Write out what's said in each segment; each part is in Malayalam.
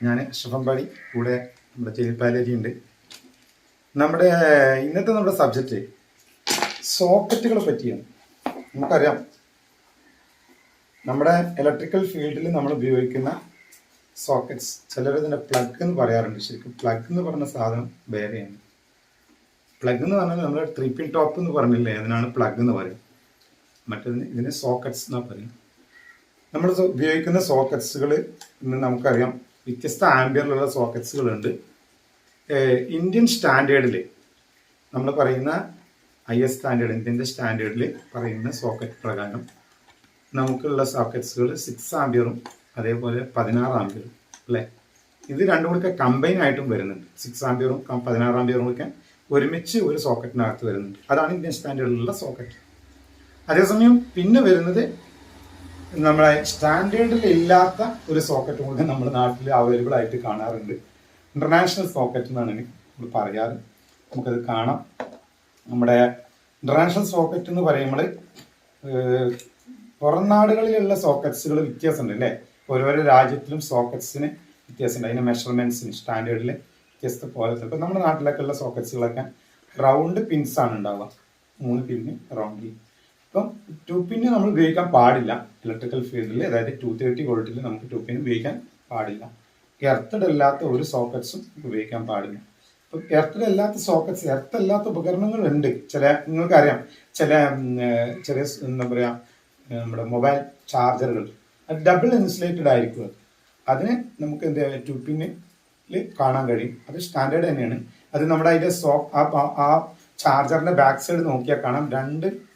ഞാൻ അഷ്റഫമ്പാടി കൂടെ നമ്മുടെ ഉണ്ട്. നമ്മുടെ ഇന്നത്തെ നമ്മുടെ സബ്ജക്റ്റ് സോക്കറ്റുകളെ പറ്റിയാണ്. നമുക്കറിയാം. നമ്മുടെ ഇലക്ട്രിക്കൽ ഫീൽഡിൽ നമ്മൾ ഉപയോഗിക്കുന്ന സോക്കറ്റ്സ് ചിലർ ഇതിനെ പ്ലഗ് എന്ന് പറയാറുണ്ട്. ശരിക്കും പ്ലഗ് എന്ന് പറഞ്ഞ സാധനം വേറെയാണ്. പ്ലഗ് എന്ന് പറഞ്ഞാൽ നമ്മുടെ ത്രീ പിൻ ടോപ്പ് എന്ന് പറഞ്ഞില്ലേ അതിനാണ് പ്ലഗ് എന്ന് പറയും മറ്റേതിന് ഇതിന് സോക്കറ്റ്സ് എന്നാ പറയും നമ്മൾ ഉപയോഗിക്കുന്ന സോക്കറ്റ്സുകൾ ഇന്ന് നമുക്കറിയാം. വ്യത്യസ്ത ആംബിയറിലുള്ള സോക്കറ്റ്സുകളുണ്ട് ഇന്ത്യൻ സ്റ്റാൻഡേർഡിൽ നമ്മൾ പറയുന്ന ഐ എസ് സ്റ്റാൻഡേർഡ് ഇന്ത്യന്റെ സ്റ്റാൻഡേർഡിൽ പറയുന്ന സോക്കറ്റ് പ്രകാരം നമുക്കുള്ള സോക്കറ്റ്സുകൾ സിക്സ് ആംബിയറും അതേപോലെ പതിനാറ് ആംബിയറും അല്ലേ? ഇത് രണ്ടും കൂടി കമ്പൈൻ ആയിട്ടും വരുന്നുണ്ട്. സിക്സ് ആംബിയറും പതിനാറ് ആംബിയറും ഒക്കെ ഒരുമിച്ച് ഒരു സോക്കറ്റിനകത്ത് വരുന്നുണ്ട്. അതാണ് ഇന്ത്യൻ സ്റ്റാൻഡേർഡിലുള്ള സോക്കറ്റ് അതേസമയം പിന്നെ വരുന്നത് നമ്മുടെ സ്റ്റാൻഡേർഡിൽ ഇല്ലാത്ത ഒരു സോക്കറ്റ് കൂടെ നമ്മുടെ നാട്ടിൽ അവൈലബിൾ ആയിട്ട് കാണാറുണ്ട്. ഇന്റർനാഷണൽ സോക്കറ്റ് എന്നാണ് നമ്മൾ പറയാറ്. നമുക്കത് കാണാം. നമ്മുടെ ഇന്റർനാഷണൽ സോക്കറ്റ് എന്ന് പറയുമ്പോൾ പുറം നാടുകളിലുള്ള സോക്കറ്റ്സുകൾ വ്യത്യാസമുണ്ട് അല്ലേ ഓരോരോ രാജ്യത്തിലും സോക്കറ്റ്സിന് വ്യത്യാസമുണ്ട്. അതിന് മെഷർമെന്റ്സിന് സ്റ്റാൻഡേർഡിൽ വ്യത്യസ്ത പോലത്തെ. ഇപ്പം നമ്മുടെ നാട്ടിലൊക്കെ ഉള്ള സോക്കറ്റ്സുകളൊക്കെ റൗണ്ട് പിൻസ് ആണ് ഉണ്ടാവുക. മൂന്ന് പിന്ന് റൗണ്ട് ഇപ്പം ടു പിന്ന് നമ്മൾ ഉപയോഗിക്കാൻ പാടില്ല. ഇലക്ട്രിക്കൽ ഫീൽഡിൽ അതായത് ടു തേർട്ടി വോൾട്ടിൽ നമുക്ക് ടു പിൻ ഉപയോഗിക്കാൻ പാടില്ല. എർത്തഡ് അല്ലാത്ത ഒരു സോക്കറ്റ്സും ഉപയോഗിക്കാൻ പാടില്ല. അപ്പം എർത്തഡ് അല്ലാത്ത സോക്കറ്റ്സ് എർത്ത് അല്ലാത്ത ഉപകരണങ്ങളുണ്ട്. ചില നിങ്ങൾക്കറിയാം ചില ചെറിയ എന്താ പറയുക നമ്മുടെ മൊബൈൽ ചാർജറുകൾ അത് ഡബിൾ ഇൻസുലേറ്റഡ് ആയിരിക്കും അത്. അതിന് നമുക്ക് എന്ത് ടു പിന്നിൽ കാണാൻ കഴിയും. അത് സ്റ്റാൻഡേർഡ് തന്നെയാണ്. അത് നമ്മുടെ അതിന്റെ സോ ആ ചാർജറിന്റെ ബാക്ക് സൈഡ് നോക്കിയാൽ കാണാം. രണ്ട്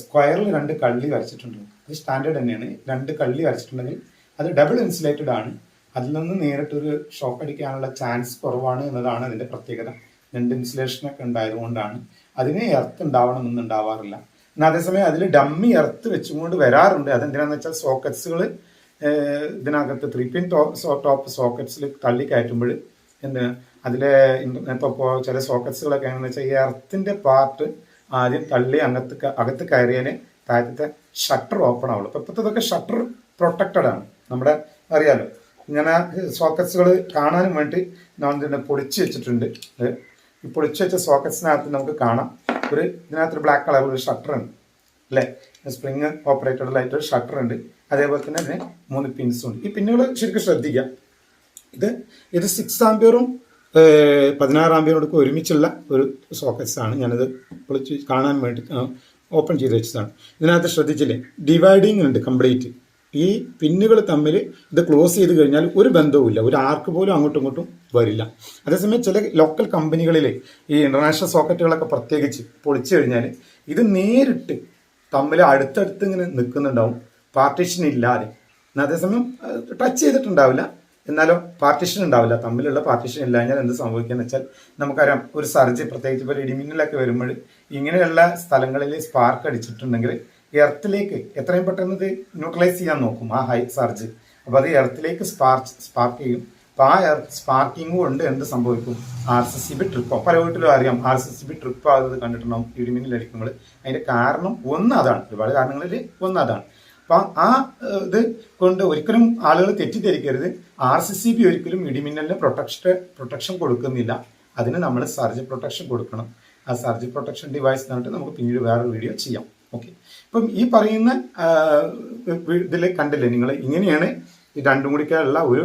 സ്ക്വയറിൽ രണ്ട് കള്ളി വരച്ചിട്ടുണ്ട്. അത് സ്റ്റാൻഡേർഡ് തന്നെയാണ്. രണ്ട് കള്ളി വരച്ചിട്ടുണ്ടെങ്കിൽ അത് ഡബിൾ ഇൻസുലേറ്റഡ് ആണ്. അതിൽ നിന്ന് നേരിട്ടൊരു ഷോക്ക് അടിക്കാനുള്ള ചാൻസ് കുറവാണ് എന്നതാണ് അതിന്റെ പ്രത്യേകത. രണ്ട് ഇൻസുലേഷനൊക്കെ ഉണ്ടായതുകൊണ്ടാണ്. അതിന് എർത്ത് ഉണ്ടാവണം എന്ന് ഉണ്ടാവാറില്ല. എന്നാൽ അതേസമയം അതിൽ ഡമ്മി എർത്ത് വെച്ചുകൊണ്ട് വരാറുണ്ട്. അതെന്തിനാന്ന് വെച്ചാൽ സോക്കറ്റ്സുകൾ ഇതിനകത്ത് ത്രീ പിൻ ടോപ്പ് സോക്കറ്റ്സിൽ തള്ളി കയറ്റുമ്പോൾ എന്താ അതിലെ ഇപ്പോൾ ചില സോക്കറ്റ്സുകളൊക്കെ എങ്ങനെയാണെന്ന് വെച്ചാൽ ഈ എർത്തിന്റെ പാർട്ട് ആദ്യം തള്ളി അകത്ത് അകത്ത് കയറിയാലേ താഴത്തെ ഷട്ടർ ഓപ്പൺ ആവുള്ളൂ. അപ്പോൾ ഇപ്പോഴത്തെ ഷട്ടർ പ്രൊട്ടക്റ്റഡ് ആണ്. നമ്മുടെ അറിയാലോ. ഇങ്ങനെ സോക്കറ്റ്സുകൾ കാണാനും വേണ്ടി നമ്മൾ ഇതിനെ പൊടിച്ച് വെച്ചിട്ടുണ്ട്. ഈ പൊടിച്ച് വെച്ച സോക്കറ്റ്സിനകത്ത് നമുക്ക് കാണാം. ഒരു ഇതിനകത്തൊരു ബ്ലാക്ക് കളർ ഒരു ഷട്ടർ ഉണ്ട്. അല്ലേ? സ്പ്രിങ് ഓപ്പറേറ്റഡിലായിട്ട് ഒരു ഷട്ടർ ഉണ്ട്. അതേപോലെ തന്നെ അതിന് മൂന്ന് പിൻസും ഉണ്ട്. ഈ പിന്നുകൾ ശരിക്കും ശ്രദ്ധിക്കുക ഇത് ഇത് സിക്സ് ആംബിയറും പതിനാറ് ആംബിയറോടൊക്കെ ഒരുമിച്ചുള്ള ഒരു സോക്കറ്റ്സാണ് ഞാനത് പൊളിച്ച് കാണാൻ വേണ്ടി ഓപ്പൺ ചെയ്ത് വെച്ചതാണ്. ഇതിനകത്ത് ശ്രദ്ധിച്ചില്ലേ? ഡിവൈഡിങ് ഉണ്ട് കംപ്ലീറ്റ്. ഈ പിന്നുകൾ തമ്മിൽ ഇത് ക്ലോസ് ചെയ്ത് കഴിഞ്ഞാൽ ഒരു ബന്ധവുമില്ല. ഒരു ആർക്ക് പോലും അങ്ങോട്ടും ഇങ്ങോട്ടും വരില്ല. അതേസമയം ചില ലോക്കൽ കമ്പനികളിൽ ഈ ഇന്റർനാഷണൽ സോക്കറ്റുകളൊക്കെ പ്രത്യേകിച്ച് പൊളിച്ചു കഴിഞ്ഞാൽ ഇത് നേരിട്ട് തമ്മിൽ അടുത്തടുത്ത് ഇങ്ങനെ നിൽക്കുന്നുണ്ടാവും. പാർട്ടീഷൻ ഇല്ലാതെ അതേസമയം ടച്ച് ചെയ്തിട്ടുണ്ടാവില്ല. എന്നാലോ പാർട്ടീഷൻ ഉണ്ടാവില്ല. തമ്മിലുള്ള പാർട്ടിഷൻ ഇല്ല കഴിഞ്ഞാൽ എന്ത് സംഭവിക്കുകയെന്ന് വെച്ചാൽ നമുക്കറിയാം ഒരു സർജ് പ്രത്യേകിച്ച് ഇപ്പോൾ ഇടിമിന്നലൊക്കെ വരുമ്പോൾ ഇങ്ങനെയുള്ള സ്ഥലങ്ങളിൽ സ്പാർക്ക് അടിച്ചിട്ടുണ്ടെങ്കിൽ എർത്തിലേക്ക് എത്രയും പെട്ടെന്ന് ഇത് ന്യൂട്രലൈസ് ചെയ്യാൻ നോക്കും ആ ഹൈ സർജ് അപ്പോൾ അത് എർത്തിലേക്ക് സ്പാർക്ക് സ്പാർക്ക് ചെയ്യും. അപ്പോൾ ആ എർത്ത് സ്പാർക്കിംഗ് കൊണ്ട് എന്ത് സംഭവിക്കും? R C C B trip പല വീട്ടിലും അറിയാം R C C B trip ആകുന്നത് കണ്ടിട്ടുണ്ടാവും. ഇടിമിന്നലടിക്കുമ്പോൾ അതിന്റെ കാരണം ഒന്ന് അതാണ്. ഒരുപാട് കാരണങ്ങളിൽ ഒന്ന് അതാണ്. അപ്പൊ ആ ഇത് കൊണ്ട് ഒരിക്കലും ആളുകൾ തെറ്റിദ്ധരിക്കരുത്. ആർ സി സി ബി ഒരിക്കലും ഇടിമിന്നലിന് പ്രൊട്ടക്ഷൻ പ്രൊട്ടക്ഷൻ കൊടുക്കുന്നില്ല. അതിന് നമ്മൾ സർജ് പ്രൊട്ടക്ഷൻ കൊടുക്കണം. ആ സർജ് പ്രൊട്ടക്ഷൻ ഡിവൈസ് എന്നിട്ട് നമുക്ക് പിന്നീട് വേറൊരു വീഡിയോ ചെയ്യാം. ഓക്കെ. ഇപ്പം ഈ പറയുന്ന ഇതിൽ കണ്ടില്ലേ നിങ്ങൾ ഇങ്ങനെയാണ് രണ്ടും കൂടിക്കുള്ള ഒരു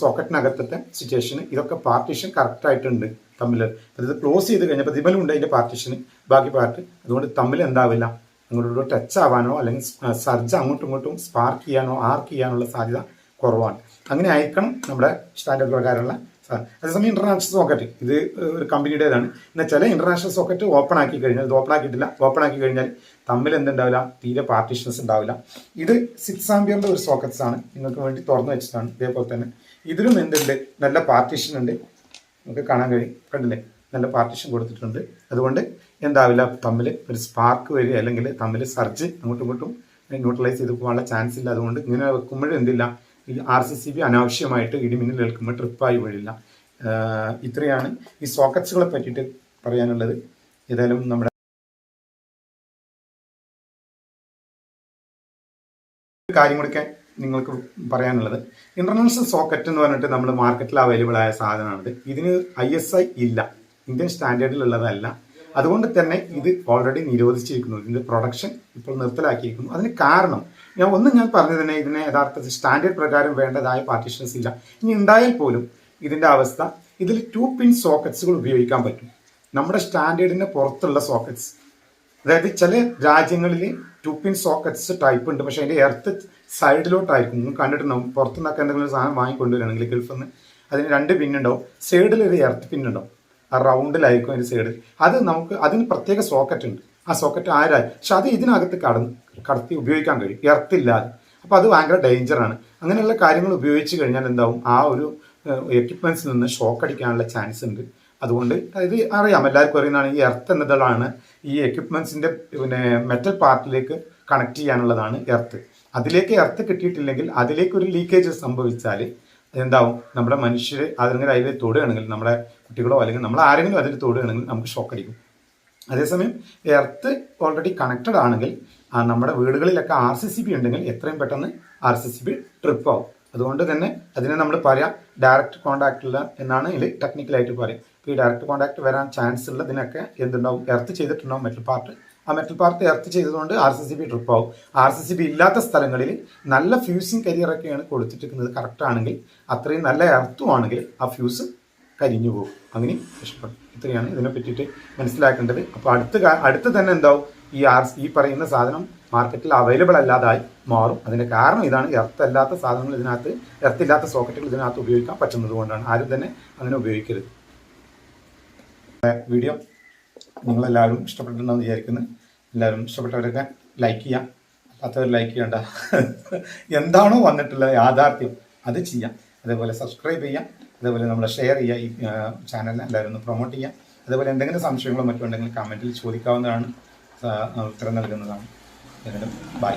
സോക്കറ്റിനകത്തത്തെ സിറ്റുവേഷൻ ഇതൊക്കെ പാർട്ടീഷൻ കറക്റ്റ് ആയിട്ടുണ്ട് തമ്മിൽ അതായത് ക്ലോസ് ചെയ്ത് കഴിഞ്ഞപ്പോൾ ഇതിമലുണ്ട് അതിന്റെ പാർട്ടീഷൻ ബാക്കി പാർട്ട് അതുകൊണ്ട് തമ്മിൽ എന്താവില്ല. അങ്ങോട്ടും ടച്ച് ആവാനോ അല്ലെങ്കിൽ സർജ് അങ്ങോട്ടും ഇങ്ങോട്ടും സ്പാർക്ക് ചെയ്യാനോ ആർക്ക് ചെയ്യാനുള്ള സാധ്യത കുറവാണ്. അങ്ങനെ ആയിരിക്കണം നമ്മുടെ സ്റ്റാൻഡേർഡ് പ്രകാരമുള്ള അതേസമയം ഇന്റർനാഷണൽ സോക്കറ്റ് ഇത് ഒരു കമ്പനിയുടേതാണ്. എന്നാൽ ചില ഇന്റർനാഷണൽ സോക്കറ്റ് ഓപ്പൺ ആക്കി കഴിഞ്ഞാൽ ഇത് ഓപ്പൺ ആക്കിയിട്ടില്ല ഓപ്പൺ ആക്കി കഴിഞ്ഞാൽ തമ്മിൽ എന്തുണ്ടാവില്ല തീരെ പാർട്ടീഷൻസ് ഉണ്ടാവില്ല. ഇത് സിക്സ് ആംബിയറിന്റെ ഒരു സോക്കറ്റ്സ് ആണ്. നിങ്ങൾക്ക് വേണ്ടി തുറന്നു വെച്ചതാണ് ഇതേപോലെ തന്നെ. ഇതിലും എന്തുണ്ട്? നല്ല പാർട്ടീഷൻ ഉണ്ട്. നമുക്ക് കാണാൻ കഴിയും. കണ്ടില്ലേ? നല്ല പാർട്ടീഷൻ കൊടുത്തിട്ടുണ്ട്. അതുകൊണ്ട് എന്താവില്ല തമ്മിൽ ഒരു സ്പാർക്ക് വരിക അല്ലെങ്കിൽ തമ്മിൽ സർജ് അങ്ങോട്ടും ഇങ്ങോട്ടും ന്യൂട്രലൈസ് ചെയ്ത് പോകാനുള്ള ചാൻസ് ഇല്ല. അതുകൊണ്ട് ഇങ്ങനെ വെക്കുമ്പോഴും എന്തില്ല ഈ ആർ സി സി ബി അനാവശ്യമായിട്ട് ഇടിമിന്നൽ ഏൽക്കുമ്പോൾ ട്രിപ്പായി വീഴില്ല ഇത്രയാണ് ഈ സോക്കറ്റ്സുകളെ പറ്റിയിട്ട് പറയാനുള്ളത്. ഏതായാലും നമ്മുടെ കാര്യം കൂടിയൊക്കെ നിങ്ങൾക്ക് പറയാനുള്ളത്. ഇന്റർനാഷണൽ സോക്കറ്റ് എന്ന് പറഞ്ഞിട്ട് നമ്മൾ മാർക്കറ്റിൽ അവൈലബിൾ ആയ സാധനമാണിത്. ഇതിന് ഐ എസ് ഐ ഇല്ല. ഇന്ത്യൻ സ്റ്റാൻഡേർഡിലുള്ളതല്ല അതുകൊണ്ട് തന്നെ ഇത് ഓൾറെഡി നിരോധിച്ചിരിക്കുന്നു. ഇതിന്റെ പ്രൊഡക്ഷൻ ഇപ്പോൾ നിർത്തലാക്കിയിരിക്കുന്നു. അതിന് കാരണം ഞാൻ ഒന്നും ഞാൻ പറഞ്ഞു തന്നെ ഇതിനെ യഥാർത്ഥത്തിൽ സ്റ്റാൻഡേർഡ് പ്രകാരം വേണ്ടതായ പാർട്ടീഷൻസ് ഇല്ല. ഇനി ഉണ്ടായാൽ പോലും ഇതിന്റെ അവസ്ഥ ഇതിൽ ടു പിൻ സോക്കറ്റ്സുകൾ ഉപയോഗിക്കാൻ പറ്റും. നമ്മുടെ സ്റ്റാൻഡേർഡിന് പുറത്തുള്ള സോക്കറ്റ്സ് അതായത് ചില രാജ്യങ്ങളിൽ ടു പിൻ സോക്കറ്റ്സ് ടൈപ്പ് ഉണ്ട്. പക്ഷെ അതിന്റെ എർത്ത് സൈഡിലോട്ടായിരിക്കും നിങ്ങൾ കണ്ടിട്ടുണ്ടാവും പുറത്തുനിന്നൊക്കെ എന്തെങ്കിലും സാധനം വാങ്ങിക്കൊണ്ടുവരികയാണെങ്കിൽ ഗൾഫിൽ നിന്ന് അതിന് രണ്ട് പിന്നുണ്ടാവും സൈഡിൽ ഒരു എർത്ത് പിന്നുണ്ടാവും ആ റൗണ്ടിലായിരിക്കും അതിന്റെ സൈഡ് അത് നമുക്ക് അതിന് പ്രത്യേക സോക്കറ്റ് ഉണ്ട്. ആ സോക്കറ്റ് ആരായി? പക്ഷെ അത് ഇതിനകത്ത് കടന്ന് കടത്തി ഉപയോഗിക്കാൻ കഴിയും. എർത്ത് അപ്പോൾ അപ്പൊ അത് ഭയങ്കര ഡേഞ്ചറാണ് അങ്ങനെയുള്ള കാര്യങ്ങൾ ഉപയോഗിച്ച് കഴിഞ്ഞാൽ എന്താവും? ആ ഒരു എക്യുപ്മെന്റ്സിൽ നിന്ന് ഷോക്ക് അടിക്കാനുള്ള ചാൻസ് ഉണ്ട്. അതുകൊണ്ട് ഇത് അറിയാം. എല്ലാവർക്കും അറിയുന്നതാണ് ഈ എർത്ത് എന്നതാണ് ഈ എക്യുപ്മെന്റ്സിന്റെ പിന്നെ മെറ്റൽ പാർട്ടിലേക്ക് കണക്ട് ചെയ്യാനുള്ളതാണ് എർത്ത് അതിലേക്ക് എർത്ത് കിട്ടിയിട്ടില്ലെങ്കിൽ അതിലേക്ക് ഒരു ലീക്കേജ് സംഭവിച്ചാൽ എന്താവും? നമ്മുടെ മനുഷ്യർ അതിങ്ങനെ അതിൽ തൊടുകയാണെങ്കിൽ നമ്മുടെ കുട്ടികളോ അല്ലെങ്കിൽ നമ്മൾ ആരെങ്കിലും അതിൽ തൊടുകയാണെങ്കിൽ നമുക്ക് ഷോക്ക് അടിക്കും. അതേസമയം എർത്ത് ഓൾറെഡി കണക്റ്റഡ് ആണെങ്കിൽ നമ്മുടെ വീടുകളിലൊക്കെ ആർ സി സി ബി ഉണ്ടെങ്കിൽ എത്രയും പെട്ടെന്ന് R C C B trip ആവും. അതുകൊണ്ട് തന്നെ അതിനെ നമ്മൾ പറയാം ഡയറക്റ്റ് കോണ്ടാക്ട് ഉള്ള എന്നാണ് ഇതിൽ ടെക്നിക്കലായിട്ട് പറയും. ഈ ഡയറക്റ്റ് കോണ്ടാക്ട് വരാൻ ചാൻസ് ഉള്ളതിനൊക്കെ എന്തുണ്ടാവും? എർത്ത് ചെയ്തിട്ടുണ്ടാവും മെറ്റൽ പാർട്ട് ആ മെറ്റൽ പാർട്ട് എർത്ത് ചെയ്തതുകൊണ്ട് R C C B trip ആവും. ആർ സി സി ബി ഇല്ലാത്ത സ്ഥലങ്ങളിൽ നല്ല ഫ്യൂസിങ് കരിയറൊക്കെയാണ് കൊടുത്തിട്ടിരിക്കുന്നത്. കറക്റ്റ് ആണെങ്കിൽ അത്രയും നല്ല എർത്തും ആണെങ്കിൽ ആ ഫ്യൂസ് കരിഞ്ഞു പോകും. അങ്ങനെ ഇഷ്ടപ്പെടും. ഇത്രയാണ് ഇതിനെ പറ്റിയിട്ട് മനസ്സിലാക്കേണ്ടത്. അപ്പോൾ അടുത്ത അടുത്ത് തന്നെ എന്താവും? ഈ ആർ ഈ പറയുന്ന സാധനം മാർക്കറ്റിൽ അവൈലബിൾ അല്ലാതായി മാറും. അതിന്റെ കാരണം ഇതാണ്. എർത്തല്ലാത്ത സാധനങ്ങൾ ഇതിനകത്ത് എർത്തില്ലാത്ത സോക്കറ്റുകൾ ഇതിനകത്ത് ഉപയോഗിക്കാൻ പറ്റുന്നത് കൊണ്ടാണ്. ആരും തന്നെ അങ്ങനെ ഉപയോഗിക്കരുത്. വീഡിയോ നിങ്ങളെല്ലാവരും ഇഷ്ടപ്പെട്ടിട്ടുണ്ടെന്ന് വിചാരിക്കുന്നു. എല്ലാവരും ഇഷ്ടപ്പെട്ടവരൊക്കെ ലൈക്ക് ചെയ്യാം. അല്ലാത്തവർ ലൈക്ക് ചെയ്യണ്ട. എന്താണോ വന്നിട്ടുള്ള യാഥാർത്ഥ്യം അത് ചെയ്യാം. അതേപോലെ സബ്സ്ക്രൈബ് ചെയ്യാം. അതേപോലെ നമ്മൾ ഷെയർ ചെയ്യുക ഈ ചാനലിനെ എല്ലാവരും ഒന്ന് പ്രൊമോട്ട് ചെയ്യാം. അതേപോലെ എന്തെങ്കിലും സംശയങ്ങളോ മറ്റോ ഉണ്ടെങ്കിൽ കമന്റിൽ ചോദിക്കാവുന്നതാണ്. ഉത്തരം നൽകുന്നതാണ്. ബൈ